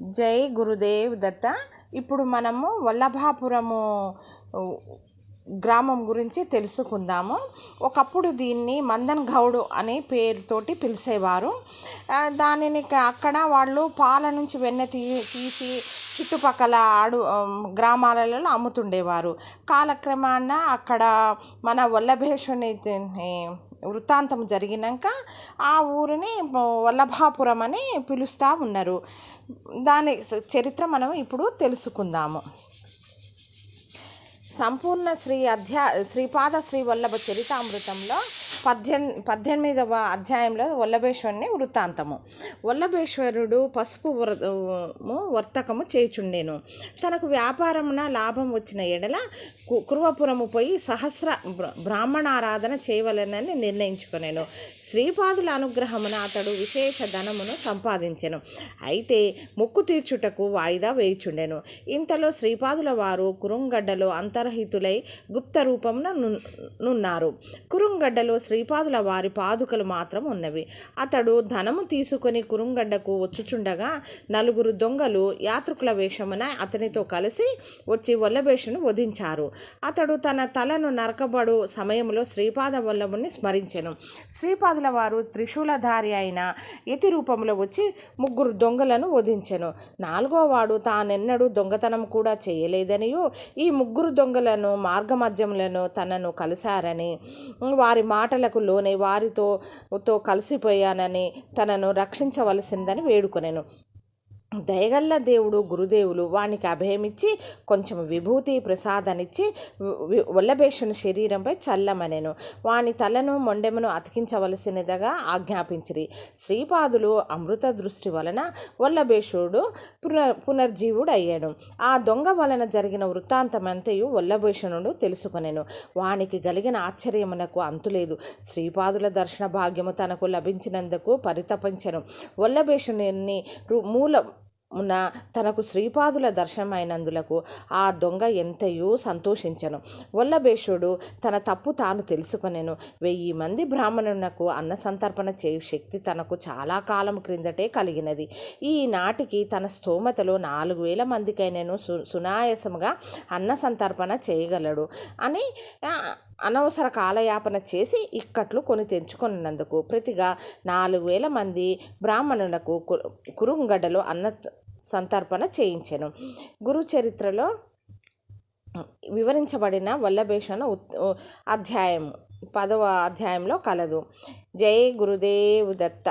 జై గురుదేవ్ దత్త. ఇప్పుడు మనము వల్లభాపురము గ్రామం గురించి తెలుసుకుందాము. ఒకప్పుడు దీన్ని మందన్ గౌడ్ అనే పేరుతోటి పిలిచేవారు. దానిని అక్కడ వాళ్ళు పాల నుంచి వెన్న తీ తీసి చుట్టుపక్కల ఆడు గ్రామాలలో అమ్ముతుండేవారు. కాలక్రమాన అక్కడ మన వల్లభేషుని వృత్తాంతం జరిగినాక ఆ ఊరిని వల్లభాపురం అని పిలుస్తూ ఉన్నారు. దాని చరిత్ర మనం ఇప్పుడు తెలుసుకుందాము. సంపూర్ణ శ్రీ అధ్యా శ్రీపాద శ్రీ వల్లభ చరితామృతంలో పద్దెన్ పద్దెనిమిదవ అధ్యాయంలో వల్లభేశ్వరుని వృత్తాంతము. వల్లభేశ్వరుడు పసుపు వ్రతము వర్తకము చేయుచుండెను. తనకు వ్యాపారమున లాభం వచ్చిన ఎడల కు- కురువపురము పోయి సహస్ర బ్రాహ్మణారాధన చేయవలెనని నిర్ణయించుకునేను. శ్రీపాదుల అనుగ్రహమున అతడు విశేష ధనమును సంపాదించెను. అయితే మొక్కు తీర్చుటకు వాయిదా వేయుచుండెను. ఇంతలో శ్రీపాదుల వారు కురుంగడ్డలో అంతర్హితులై గుప్త రూపమున నున్నారు. కురుంగడ్డలో శ్రీపాదుల వారి పాదుకలు మాత్రం ఉన్నవి. అతడు ధనము తీసుకొని కురుంగడ్డకు వచ్చుచుండగా నలుగురు దొంగలు యాత్రికుల వేషమున అతనితో కలిసి వచ్చి వల్లభేషను వధించారు. అతడు తన తలను నరకబడు సమయంలో శ్రీపాద వల్లభుని స్మరించెను. శ్రీపాద శ్రీపాదుల వారు త్రిశూలధారి అయిన యతి రూపంలో వచ్చి ముగ్గురు దొంగలను వధించెను. నాలుగో వాడు తానెన్నడూ దొంగతనం కూడా చేయలేదనియు. ఈ ముగ్గురు దొంగలను మార్గమధ్యములను తనను కలిశారని వారి మాటలకు లోనే వారితో తో కలిసిపోయానని తనను రక్షించవలసిందని వేడుకొనెను. దయగల్ల దేవుడు గురుదేవులు వానికి అభయమిచ్చి కొంచెం విభూతి ప్రసాదనిచ్చి వల్లభేషుని శరీరంపై చల్లమనెను. వాని తలను మొండెమును అతికించవలసినదిగా ఆజ్ఞాపించిరి. శ్రీపాదులు అమృత దృష్టి వలన వల్లభేషుడు పునర్ పునర్జీవుడు అయ్యాడు ఆ దొంగ వలన జరిగిన వృత్తాంతమంతయు వల్లభేషణుడు తెలుసుకొనెను. వానికి కలిగిన ఆశ్చర్యమునకు అంతులేదు. శ్రీపాదుల దర్శన భాగ్యము తనకు లభించినందుకు పరితపించను. వల్లభేషుని రు- మూల మున తనకు శ్రీపాదుల దర్శనమైనందులకు ఆ దొంగ ఎంతయో సంతోషించెను. వల్లభేషుడు తన తప్పు తాను తెలుసుకొనెను. వెయ్యి మంది బ్రాహ్మణునకు అన్న సంతర్పణ చేయు శక్తి తనకు చాలా కాలం క్రిందటే కలిగినది. ఈనాటికి తన స్తోమతలో నాలుగు వేల మందికైనను సు సునాయాసముగా అన్న సంతర్పణ చేయగలడు అని అనవసర కాలయాపన చేసి ఇక్కట్లు కొని తెంచుకున్నందుకు ప్రతిగా నాలుగు వేల మంది బ్రాహ్మణులకు కు- కురుంగడ్డలో అన్న సంతర్పణ చేయించెను. గురు చరిత్రలో వివరించబడిన వల్లభేషణ ఉత్- అధ్యాయం పదవ అధ్యాయంలో కలదు. జై గురుదేవ్ దత్త.